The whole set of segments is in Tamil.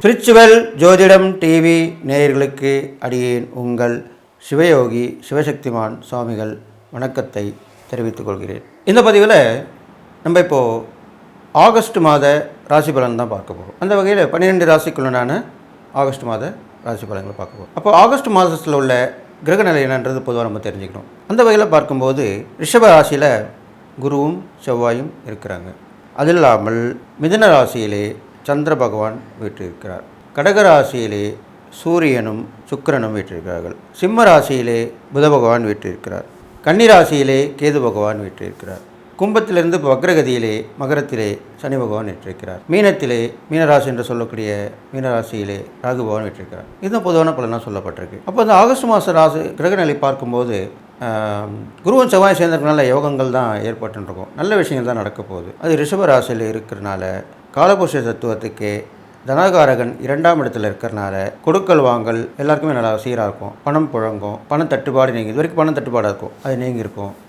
ஸ்பிரிச்சுவல் ஜோதிடம் டிவி நேயர்களுக்கு அடியேன் உங்கள் சிவயோகி சிவசக்திமான் சுவாமிகள் வணக்கத்தை தெரிவித்துக் கொள்கிறேன். இந்த பதிவில் நம்ம இப்போது ஆகஸ்ட் மாத ராசி பலன் தான் பார்க்க போகிறோம் அந்த வகையில் பன்னிரெண்டு ராசிக்குள்ளனான ஆகஸ்ட் மாத ராசி பலன்களை பார்க்க போகிறோம் அப்போ ஆகஸ்ட் மாதத்தில் உள்ள கிரகநிலை என்னன்றது பொதுவாக நம்ம தெரிஞ்சுக்கணும். அந்த வகையில் பார்க்கும்போது ரிஷப ராசியில் குருவும் செவ்வாயும் இருக்கிறாங்க. அது இல்லாமல் மிதுன ராசியிலே சந்திர பகவான் வீற்றிருக்கிறார். கடக ராசியிலே சூரியனும் சுக்கிரனும் வீற்றிருக்கிறார்கள். சிம்ம ராசியிலே புத பகவான் வீற்றிருக்கிறார். கன்னிராசியிலே கேது பகவான் வீற்றிருக்கிறார். கும்பத்திலிருந்து வக்ரகதியிலே மகரத்திலே சனி பகவான் வீற்றிருக்கிறார். மீனத்திலே மீனராசி என்று சொல்லக்கூடிய மீனராசியிலே ராகு பகவான் வீற்றிருக்கிறார். இதுதான் பொதுவான பலனாக சொல்லப்பட்டிருக்கு. அப்போ அந்த ஆகஸ்ட் மாத ராசி கிரகநிலை பார்க்கும்போது குருவும் செவ்வாய் சேர்ந்ததுனால யோகங்கள் தான் ஏற்பட்டுருக்கும் நல்ல விஷயங்கள் தான் நடக்க போகுது. அது ரிஷப ராசியில் இருக்கிறனால காலபோஷ தத்துவத்துக்கு தனகாரகன் இரண்டாம் இடத்துல இருக்கிறனால கொடுக்கல் வாங்கல் எல்லாருக்குமே நல்லா சீராக இருக்கும். பணம் புழங்கும். பணம் தட்டுப்பாடு நீங்கள் இது வரைக்கும் பணம் தட்டுப்பாடாக இருக்கும். அது நீங்கள் இருக்கும்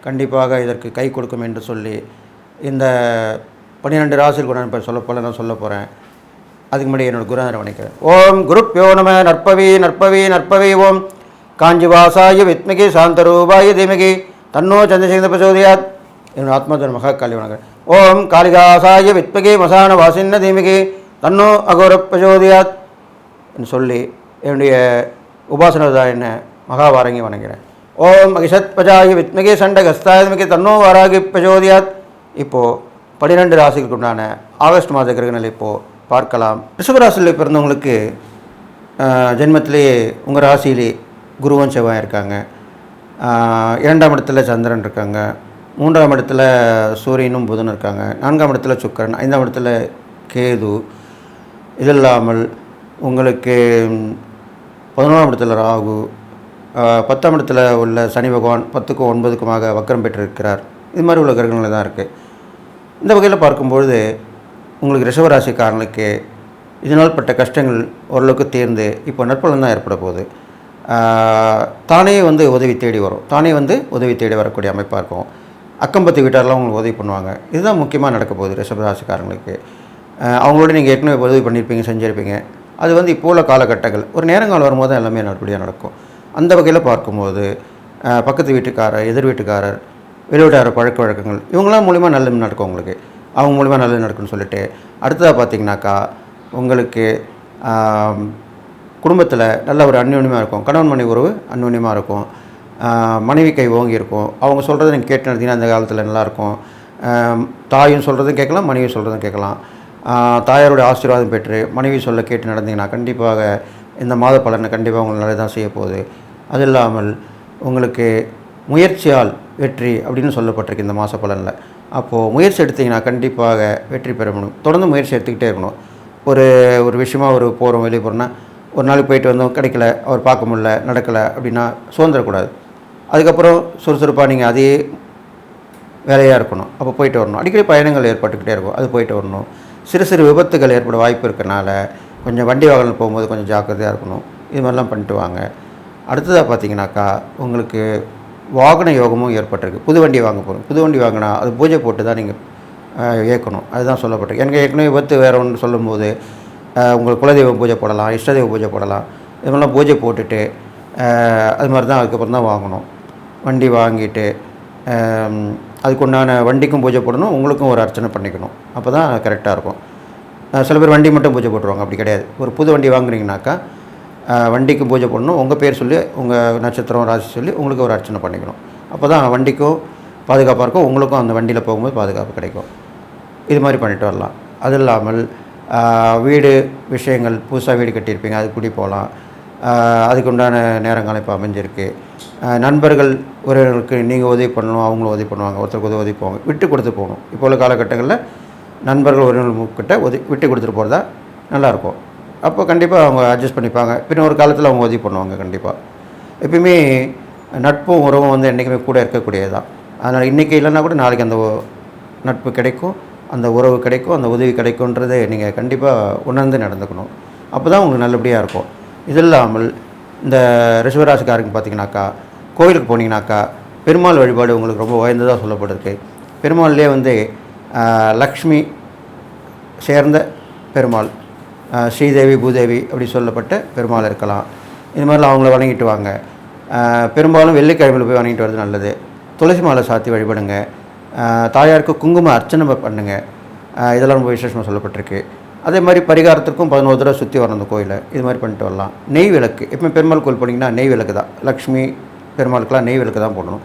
கண்டிப்பாக இதற்கு கை கொடுக்கும் என்று சொல்லி இந்த பன்னிரெண்டு ராசியில் கூட இப்போ சொல்ல போல நான் சொல்ல போகிறேன் அதுக்கு முன்னாடி என்னோட குருநாதரை வணக்கிறேன் ஓம் குருப்பியோ நம நற்பவி நற்பவி நற்பவி ஓம். காஞ்சிவாசாய வித்மகி சாந்தரூபாய தீமகி தன்னோ சந்திரசேகர பிரச்சோதயாத் என்னோட ஆத்மதன் மகா காளி வணக்கம். ஓம் காளிகாசாய வித்மகி மசான வாசின்ன தீமகி தன்னோ அகோர பிரச்சோதயாத் என்று சொல்லி என்னுடைய உபாசனதா என்ன மகாவாரங்கி வணங்குகிறேன் ஓம் அகிஷத் வித்மகே வித்மகி சண்டகஸ்தாயமிகி தன்னோ வாராகி பிரச்சோதயாத். இப்போது பன்னிரெண்டு ராசிகளுக்கு உண்டான ஆகஸ்ட் மாத கிரகங்கள் இப்போது பார்க்கலாம். ரிஷபராசியில் பிறந்தவங்களுக்கு ஜென்மத்திலேயே உங்கள் ராசியிலே குருவன் செவ்வாய் இருக்காங்க. இரண்டாம் இடத்துல சந்திரன் இருக்காங்க. மூன்றாம் இடத்துல சூரியனும் புதனும் இருக்காங்க. நான்காம் இடத்துல சுக்கரன் ஐந்தாம் இடத்துல கேது. இது இல்லாமல் உங்களுக்கு பதினோராம் இடத்துல ராகு பத்தாம் இடத்துல உள்ள சனி பகவான் பத்துக்கும் ஒன்பதுக்குமாக வக்கரம் பெற்றிருக்கிறார். இது மாதிரி உள்ள கிரகங்கள் தான் இருக்குது இந்த வகையில் பார்க்கும்பொழுது உங்களுக்கு ரிஷவராசிக்காரங்களுக்கு இதனால் பட்ட கஷ்டங்கள் ஓரளவுக்கு தேர்ந்து இப்போ நற்பலன் தான் ஏற்பட போகுது. தானே வந்து உதவி தேடி வரும். தானே வந்து உதவி தேடி வரக்கூடிய அமைப்பாக இருக்கும். அக்கம்பத்து வீட்டாரெலாம் உங்களுக்கு உதவி பண்ணுவாங்க. இதுதான் முக்கியமாக நடக்க போகுது ரிஷபராசிக்காரங்களுக்கு. அவங்களோட நீங்கள் ஏற்கனவே உதவி பண்ணியிருப்பீங்க செஞ்சுருப்பீங்க. அது வந்து இப்போ உள்ள காலகட்டங்கள். ஒரு நேரங்காலம் வரும்போது தான் எல்லாமே நல்லபடியாக நடக்கும். அந்த வகையில் பார்க்கும்போது பக்கத்து வீட்டுக்காரர் எதிர் வீட்டுக்காரர் வெளியூட்டார பழக்க வழக்கங்கள் இவங்களாம் மூலிமா நல்லது நடக்கும் உங்களுக்கு. அவங்க மூலிமா நல்லது நடக்கும்னு சொல்லிட்டு அடுத்ததாக பார்த்தீங்கன்னாக்கா உங்களுக்கு குடும்பத்தில் நல்ல ஒரு அந்யோன்யமாக இருக்கும். கணவன் மனைவி உறவு அந்யோன்யமாக இருக்கும். மனைவி கை ஓங்கி இருக்கும். அவங்க சொல்கிறத நீங்கள் கேட்டு நடத்தினா அந்த காலத்தில் நல்லாயிருக்கும் தாயும் சொல்கிறதும் கேட்கலாம் மனைவி சொல்கிறதும் கேட்கலாம். தாயாருடைய ஆசீர்வாதம் பெற்று மனைவி சொல்ல கேட்டு நடந்தீங்கன்னா கண்டிப்பாக இந்த மாத பலனை கண்டிப்பாக உங்களுக்கு நல்லதான் செய்ய போகுது அது இல்லாமல் உங்களுக்கு முயற்சியால் வெற்றி அப்படின்னு சொல்லப்பட்டிருக்கு இந்த மாத பலனில். அப்போது முயற்சி எடுத்தீங்கன்னா கண்டிப்பாக வெற்றி பெற முடியும். தொடர்ந்து முயற்சி எடுத்துக்கிட்டே இருக்கணும். ஒரு ஒரு விஷயமாக ஒரு போகிறோம் வெளியே போகிறோன்னா ஒரு நாளைக்கு போயிட்டு வந்தோம் கிடைக்கல அவர் பார்க்க முடியல நடக்கலை அப்படின்னா சுதந்திரக்கூடாது அதுக்கப்புறம் சுறுசுறுப்பாக நீங்கள் அதே வேலையாக இருக்கணும். அப்போ போயிட்டு வரணும். அடிக்கடி பயணங்கள் ஏற்பட்டுக்கிட்டே இருக்கும். அது போயிட்டு வரணும். சிறு சிறு விபத்துகள் ஏற்பட வாய்ப்பு இருக்கனால கொஞ்சம் வண்டி வாகனம் போகும்போது கொஞ்சம் ஜாக்கிரதையாக இருக்கணும். இது மாதிரிலாம் பண்ணிட்டு வாங்க. அடுத்ததாக பார்த்தீங்கன்னாக்கா உங்களுக்கு வாகன யோகமும் ஏற்பட்டிருக்கு. புது வண்டி வாங்க போகிறோம் புது வண்டி வாங்கினா அது பூஜை போட்டு தான் நீங்கள் இயக்கணும். அதுதான் சொல்லப்பட்டிருக்கு. எனக்கு ஏற்கனவே விபத்து வேறு ஒன்று சொல்லும்போது உங்களுக்கு குலதெய்வம் பூஜை போடலாம் இஷ்டதெய்வ பூஜை போடலாம். இது மாதிரிலாம் பூஜை போட்டுட்டு அது மாதிரி தான் அதுக்கப்புறம் தான் வாங்கணும். வண்டி வாங்கிட்டு அதுக்கு உண்டான வண்டிக்கும் பூஜை போடணும் உங்களுக்கும் ஒரு அர்ச்சனை பண்ணிக்கணும். அப்போ தான் கரெக்டாக இருக்கும். சில பேர் வண்டி மட்டும் பூஜை போட்டுருவாங்க. அப்படி கிடையாது. ஒரு புது வண்டி வாங்குறீங்கனாக்கா வண்டிக்கு வண்டிக்கும் பூஜை பண்ணணும். உங்கள் பேர் சொல்லி உங்கள் நட்சத்திரம் ராசி சொல்லி உங்களுக்கு ஒரு அர்ச்சனை பண்ணிக்கணும். அப்போ தான் வண்டிக்கும் பாதுகாப்பாக இருக்கும். உங்களுக்கும் அந்த வண்டியில் போகும்போது பாதுகாப்பு கிடைக்கும். இது மாதிரி பண்ணிட்டு வரலாம். அது இல்லாமல் வீடு விஷயங்கள் புதுசாக வீடு கட்டியிருப்பீங்க அது குடி போகலாம். அதுக்குண்டான அதுக்கு உண்டான இப்போ அமைஞ்சிருக்கு. நண்பர்கள் ஒருவர்களுக்கு நீங்கள் உதவி பண்ணணும் அவங்களும் உதவி பண்ணுவாங்க. ஒருத்தருக்கு உதவி போவாங்க. விட்டு கொடுத்து போகணும். இப்போ உள்ள காலகட்டங்களில் நண்பர்கள் ஒருவர்கள் கிட்ட உதவி விட்டு கொடுத்துட்டு போகிறதா நல்லாயிருக்கும் அப்போ கண்டிப்பாக அவங்க அட்ஜஸ்ட் பண்ணிப்பாங்க. பின்ன ஒரு காலத்தில் அவங்க உதவி பண்ணுவாங்க கண்டிப்பாக எப்பயுமே நட்பும் உறவும் வந்து என்றைக்குமே கூட இருக்கக்கூடியது தான் அதனால் இன்றைக்கி இல்லைன்னா கூட நாளைக்கு அந்த நட்பு கிடைக்கும் அந்த உறவு கிடைக்கும் அந்த உதவி கிடைக்கும்ன்றதை நீங்கள் கண்டிப்பாக உணர்ந்து நடந்துக்கணும். அப்போ தான் உங்களுக்கு நல்லபடியாக இருக்கும். இது இல்லாமல் இந்த ரிஷவராசிக்காரங்க பார்த்தீங்கன்னாக்கா கோயிலுக்கு போனீங்கன்னாக்கா பெருமாள் வழிபாடு உங்களுக்கு ரொம்ப உயர்ந்ததாக சொல்லப்பட்டிருக்கு. பெருமாள்லேயே வந்து லக்ஷ்மி சேர்ந்த பெருமாள். ஸ்ரீதேவி பூதேவி அப்படி சொல்லப்பட்ட பெருமாள் இருக்கலாம். இது மாதிரிலாம் அவங்கள வணங்கிட்டு வாங்க. பெரும்பாலும் வெள்ளிக்கிழமையில் போய் வணங்கிட்டு வர்றது நல்லது. துளசி மாலை சாத்தி வழிபடுங்க. தாயாருக்கு குங்கும அர்ச்சனை பண்ணுங்க. இதெல்லாம் ரொம்ப விசேஷமாக சொல்லப்பட்டிருக்கு. அதே மாதிரி பரிகாரத்துக்கும் பதினோரு தடவை சுற்றி வரணும் அந்த கோயிலை. இது மாதிரி பண்ணிட்டு வரலாம். நெய் விளக்கு. எப்போ பெருமாள் கோயில் போனீங்கன்னா நெய் விளக்கு தான். லக்ஷ்மி பெருமாளுக்கெல்லாம் நெய் விளக்கு தான் போடணும்.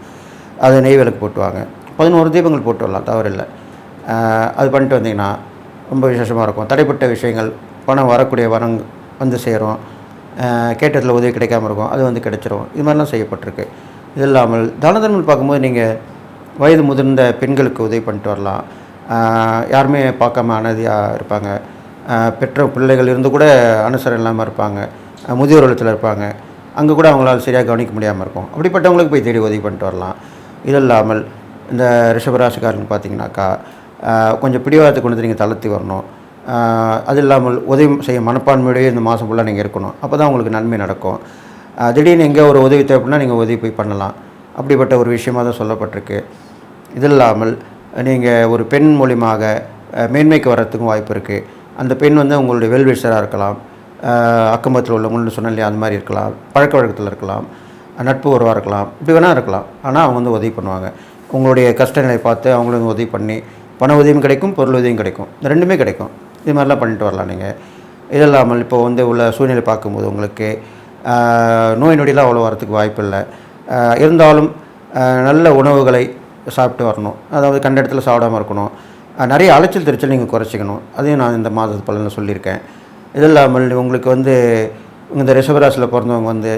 அது நெய் விளக்கு போட்டுவாங்க பதினோரு தீபங்கள் போட்டு வரலாம். தவறில்லை. அது பண்ணிட்டு வந்தீங்கன்னா ரொம்ப விசேஷமாக இருக்கும். தடைப்பட்ட விஷயங்கள் பணம் வரக்கூடிய வரம் வந்து சேரும். கேட்டதில் உதவி கிடைக்காம இருக்கும். அது வந்து கிடைச்சிரும். இது மாதிரிலாம் செய்யப்பட்டிருக்கு. இது இல்லாமல் தான தர்மம் பார்க்கும்போது நீங்கள் வயது முதிர்ந்த பெண்களுக்கு உதவி பண்ணிட்டு வரலாம். யாருமே பார்க்காம அனதியாக இருப்பாங்க. பெற்ற பிள்ளைகள் இருந்து கூட அனுசரம் இல்லாமல் இருப்பாங்க. முதியோர் இல்லத்தில் இருப்பாங்க. அங்கே கூட அவங்களால சரியாக கவனிக்க முடியாமல் இருக்கும். அப்படிப்பட்டவங்களுக்கு போய் தேடி உதவி பண்ணிட்டு வரலாம். இது இல்லாமல் இந்த ரிஷபராசிக்காரங்க பார்த்தீங்கன்னாக்கா கொஞ்சம் பிடிவாதத்தை கொண்டு வந்து நீங்கள் தளர்த்தி வரணும். அது இல்லாமல் உதவி செய்ய மனப்பான்மையோடய இந்த மாதம் ஃபுல்லாக நீங்கள் இருக்கணும். அப்போ தான் உங்களுக்கு நன்மை நடக்கும். திடீர்னு எங்கே ஒரு உதவி தேவைப்படனா நீங்கள் உதவி போய் பண்ணலாம். அப்படிப்பட்ட ஒரு விஷயமாக தான் சொல்லப்பட்டிருக்கு. இது இல்லாமல் நீங்கள் ஒரு பெண் மூலியமாக மேன்மைக்கு வர்றதுக்கும் வாய்ப்பு இருக்குது அந்த பெண் வந்து உங்களுடைய வெல்விஷராக இருக்கலாம். அக்கம்பத்தில் உள்ளவங்கள்னு சொன்னேன் இல்லையா அந்த மாதிரி இருக்கலாம். பழக்க வழக்கத்தில் இருக்கலாம். நட்பு உறவாக இருக்கலாம். இப்படி வேணால் இருக்கலாம். ஆனால் அவங்க வந்து உதவி பண்ணுவாங்க. உங்களுடைய கஷ்டங்களை பார்த்து அவங்களும் உதவி பண்ணி பண உதவியும் கிடைக்கும் பொருள் உதவியும் கிடைக்கும். இந்த ரெண்டுமே கிடைக்கும். இது மாதிரிலாம் பண்ணிட்டு வரலாம் நீங்கள் இது இல்லாமல் இப்போ வந்து உள்ள சூழ்நிலை பார்க்கும்போது உங்களுக்கு நோய் நொடிலாம் அவ்வளோ வரத்துக்கு வாய்ப்பு இல்லை. இருந்தாலும் நல்ல உணவுகளை சாப்பிட்டு வரணும். அதாவது கண்ட இடத்துல சாப்பிடாம இருக்கணும். நிறைய அலைச்சல் திருச்சல் நீங்கள் குறைச்சிக்கணும். அதையும் நான் இந்த மாதத்து பலனில் சொல்லியிருக்கேன். இது இல்லாமல் உங்களுக்கு வந்து இந்த ரிஷபராசியில் பிறந்தவங்க வந்து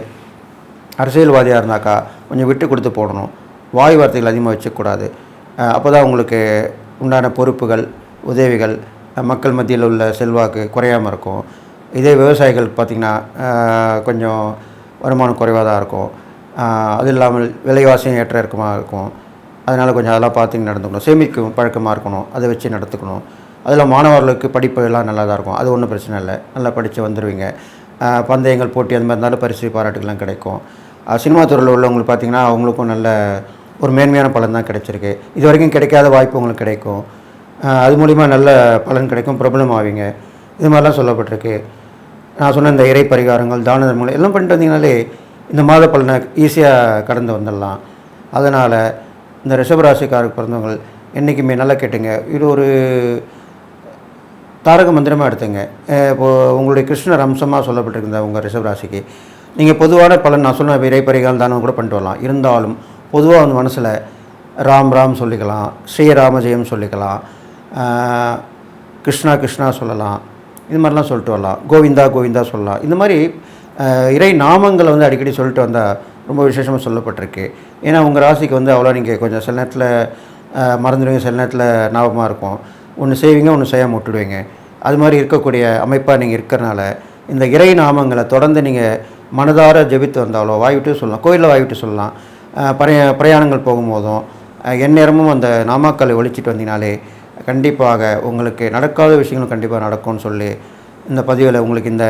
அரசியல்வாதியாக இருந்தாக்கா கொஞ்சம் விட்டு கொடுத்து போடணும். வாய் வார்த்தைகள் அதிகமாக வச்சக்கூடாது அப்போ தான் உங்களுக்கு உண்டான பொறுப்புகள் உதவிகள் மக்கள் மத்தியில் உள்ள செல்வாக்கு குறையாமல் இருக்கும். இதே விவசாயிகள் பார்த்திங்கன்னா கொஞ்சம் வருமானம் குறைவாக தான் இருக்கும். அது இல்லாமல் விலைவாசியும் ஏற்ற இறக்கமாக இருக்கும். அதனால் கொஞ்சம் அதெல்லாம் பார்த்து நடந்துக்கணும். சேமிக்கும் பழக்கமாக இருக்கணும். அதை வச்சு நடத்துக்கணும். அதில் மாணவர்களுக்கு படிப்பு எல்லாம் நல்லா தான் இருக்கும். அது ஒன்றும் பிரச்சனை இல்லை. நல்லா படித்து வந்துடுவீங்க பந்தயங்கள் போட்டி அந்த மாதிரி இருந்தாலும் பரிசு பாராட்டுகள்லாம் கிடைக்கும். சினிமா துறையில் உள்ளவங்களுக்கு பார்த்திங்கன்னா அவங்களுக்கும் நல்ல ஒரு மேன்மையான பலன் தான் கிடைச்சிருக்கு. இது வரைக்கும் கிடைக்காத வாய்ப்பு உங்களுக்கு கிடைக்கும். அது மூலிமா நல்ல பலன் கிடைக்கும் பிரபலம் ஆவீங்க இது மாதிரிலாம் சொல்லப்பட்டிருக்கு. நான் சொன்ன இந்த இறை பரிகாரங்கள் தான தர்மங்கள் எல்லாம் பண்ணிட்டு வந்தீங்கனாலே இந்த மாத பலனை ஈஸியாக கடந்து வந்துடலாம். அதனால் இந்த ரிஷபராசிக்காருக்கு பிறந்தவங்க என்றைக்குமே நல்லா கேட்டுங்க. இது ஒரு தாரக மந்திரமாக எடுத்துங்க. இப்போது உங்களுடைய கிருஷ்ணர் அம்சமாக சொல்லப்பட்டிருந்த உங்கள் ரிஷபராசிக்கு. நீங்கள் பொதுவான பலன் நான் சொன்ன இறை பரிகாரம் தானம் கூட பண்ணிட்டு வரலாம். இருந்தாலும் பொதுவாக வந்து மனசில் ராம் ராம் சொல்லிக்கலாம் ஸ்ரீராமஜெயம் சொல்லிக்கலாம் கிருஷ்ணா கிருஷ்ணா சொல்லலாம். இது மாதிரிலாம் சொல்லிட்டு வரலாம். கோவிந்தா கோவிந்தா சொல்லலாம். இந்த மாதிரி இறை நாமங்களை வந்து அடிக்கடி சொல்லிட்டு வந்தால் ரொம்ப விசேஷமாக சொல்லப்பட்டிருக்கு. ஏன்னா உங்கள் ராசிக்கு வந்து அவ்வளோ நீங்கள் கொஞ்சம் சில நேரத்தில் மறந்துடுவீங்க. சில நேரத்தில் ஞாபகமாக இருக்கும். ஒன்று செய்வீங்க ஒன்று செய்யாமல் விட்டுடுவீங்க. அது மாதிரி இருக்கக்கூடிய அமைப்பாக நீங்கள் இருக்கிறனால இந்த இறை நாமங்களை தொடர்ந்து நீங்கள் மனதார ஜெபித்து வந்தாலோ வாய்விட்டு சொல்லலாம். கோயிலில் வாய்விட்டு சொல்லலாம். அஹ், பிரய பிரயாணங்கள் போகும்போதும் எந்நேரமும் அந்த நாமாக்களை ஒழிச்சிட்டு வந்தீங்கனாலே கண்டிப்பாக உங்களுக்கு நடக்காத விஷயங்களும் கண்டிப்பாக நடக்கும்னு சொல்லி இந்த பதிவில் உங்களுக்கு இந்த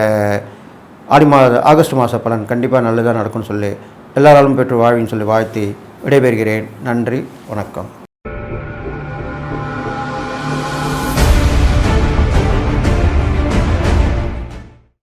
ஆடி மாத ஆகஸ்ட் மாத பலன் கண்டிப்பாக நல்லதாக நடக்கும்னு சொல்லி எல்லாராலும் பெற்று வாழ்வின்னு சொல்லி வாழ்த்தி விடைபெறுகிறேன். நன்றி வணக்கம்.